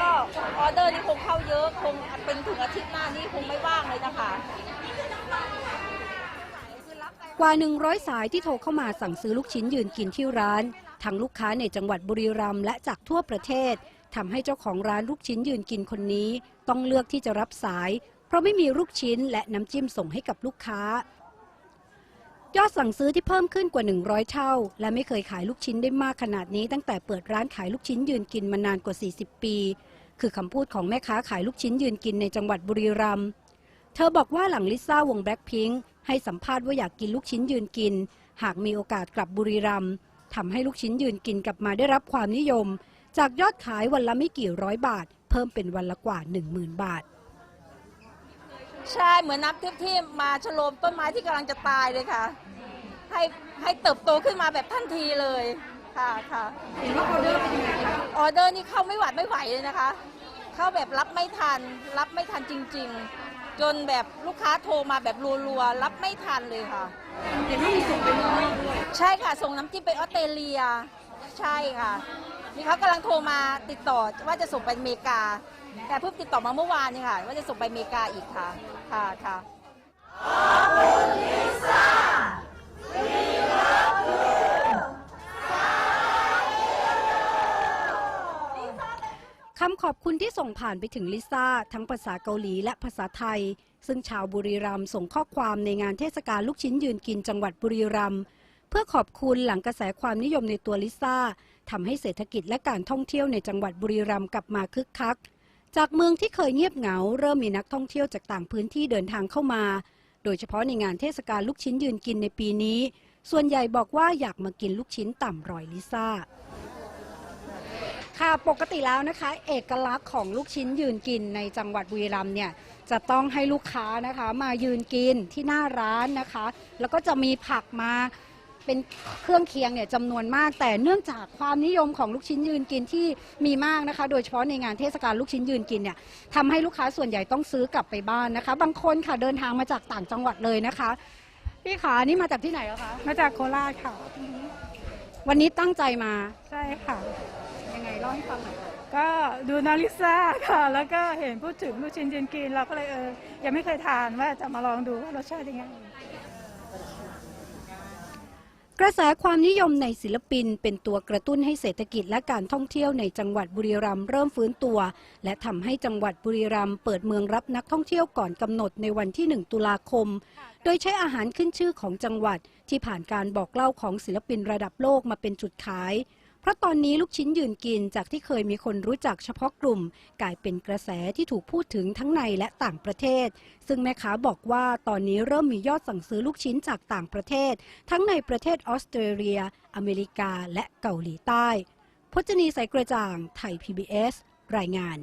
ก็ออเดอร์นี่คงเข้าเยอะคงเป็นถึงอาทิตย์หน้านี่คงไม่ว่างเลยนะคะกว่า 100 สายที่โทรเข้ามาสั่งซื้อลูกชิ้นยืนกินที่ร้าน ทั้งลูกค้าในจังหวัดบุรีรัมย์และจากทั่วประเทศทำให้เจ้าของร้านลูกชิ้นยืนกินคนนี้ ต้องเลือกที่จะรับสาย เพราะไม่มีลูกชิ้นและน้ำจิ้มส่งให้กับลูกค้า อดสั่งซื้อที่เพิ่มขึ้นกว่า 100 เท่า และไม่เคยขายลูกชิ้นได้มากขนาดนี้ ตั้งแต่เปิดร้านขายลูกชิ้นยืนกินมานานกว่า 40 ปี คือคำพูดของแม่ค้าขายลูกชิ้นยืนกินในจังหวัดบุรีรัมย์เธอบอกว่าหลังลิซ่าวงแบล็ k พิง k ให้สัมภาษณ์ว่าอยากกินลูกชิ้นยืนกิน หากมีโอกาสกลับบุรีรัมย์ทำให้ลูกชิ้นยืนกินกลับมาได้รับความนิยม จากยอดขายวันละไม่กี่ร้อยบาท เพิ่มเป็นวันละกว่า 10,000 บาทใช่ เหมือนน้ำทิพย์ที่มาชโลมต้นไม้ที่กำลังจะตายเลยค่ะ ให้ให้เติบโตขึ้นมาแบบทันทีเลยค่ะค่ะเห็นว่าออเดอร์เป็นยังไงออเดอร์นี่เข้าไม่หวัดไม่ไหวเลยนะคะ เข้าแบบรับไม่ทัน รับไม่ทันจริง ๆ จนแบบลูกค้าโทรมาแบบรัวๆรับไม่ทันเลยค่ะเห็นว่ามีส่งไปเมืองนอกด้วยใช่ค่ะส่งน้ำจิ้มไปออสเตรเลีย ใช่ค่ะนี่เขากำลังโทรมาติดต่อว่าจะส่งไปอเมริกา แต่เพิ่งติดต่อมาเมื่อวานนี่ค่ะ ว่าจะส่งไปอเมริกาอีกค่ะค่ะค่ะ คำขอบคุณที่ส่งผ่านไปถึงลิซ่า ทั้งภาษาเกาหลีและภาษาไทย ซึ่งชาวบุรีรัมย์ส่งข้อความในงานเทศกาลลูกชิ้นยืนกินจังหวัดบุรีรัมย์เพื่อขอบคุณหลังกระแสความนิยมในตัวลิซ่าทำให้เศรษฐกิจและการท่องเที่ยวในจังหวัดบุรีรัมย์กลับมาคึกคัก จากเมืองที่เคยเงียบเหงา เริ่มมีนักท่องเที่ยวจากต่างพื้นที่เดินทางเข้ามา โดยเฉพาะในงานเทศกาลลูกชิ้นยืนกินในปีนี้ ส่วนใหญ่บอกว่าอยากมากินลูกชิ้นต่ำรอยลิซ่าค่ะปกติแล้วนะคะ เอกลักษณ์ของลูกชิ้นยืนกินในจังหวัดบุรีรัมย์เนี่ยจะต้องให้ลูกค้านะคะ มายืนกินที่หน้าร้านนะคะ แล้วก็จะมีผักมา เป็นเครื่องเคียงเนี่ยจำนวนมาก แต่เนื่องจากความนิยมของลูกชิ้นยืนกินที่มีมากนะคะ โดยเฉพาะในงานเทศกาลลูกชิ้นยืนกินเนี่ยทำให้ลูกค้าส่วนใหญ่ต้องซื้อกลับไปบ้านนะคะ บางคนค่ะเดินทางมาจากต่างจังหวัดเลยนะคะพี่ขานี่มาจากที่ไหนแล้วคะมาจากโคราชค่ะ วันนี้ตั้งใจมาใช่ค่ะ ยังไงเล่าให้ฟังหน่อยก็ดูน้องลิซ่าค่ะ แล้วก็เห็นพูดถึงลูกชิ้นยืนกิน เราก็เลยเออยังไม่เคยทานว่าจะมาลองดูว่ารสชาติยังไง กระแสความนิยมในศิลปินเป็นตัวกระตุ้นให้เศรษฐกิจและการท่องเที่ยวในจังหวัดบุรีรัมย์เริ่มฟื้นตัว และทำให้จังหวัดบุรีรัมย์เปิดเมืองรับนักท่องเที่ยวก่อนกำหนดในวันที่ 1 ตุลาคม โดยใช้อาหารขึ้นชื่อของจังหวัดที่ผ่านการบอกเล่าของศิลปินระดับโลกมาเป็นจุดขาย เพราะตอนนี้ลูกชิ้นยืนกินจากที่เคยมีคนรู้จักเฉพาะกลุ่ม กลายเป็นกระแสที่ถูกพูดถึงทั้งในและต่างประเทศ ซึ่งแม่ค้าบอกว่าตอนนี้เริ่มมียอดสั่งซื้อลูกชิ้นจากต่างประเทศ ทั้งในประเทศออสเตรเลีย อเมริกา และเกาหลีใต้ พจนีสายกระจ่าง ไทย PBS รายงาน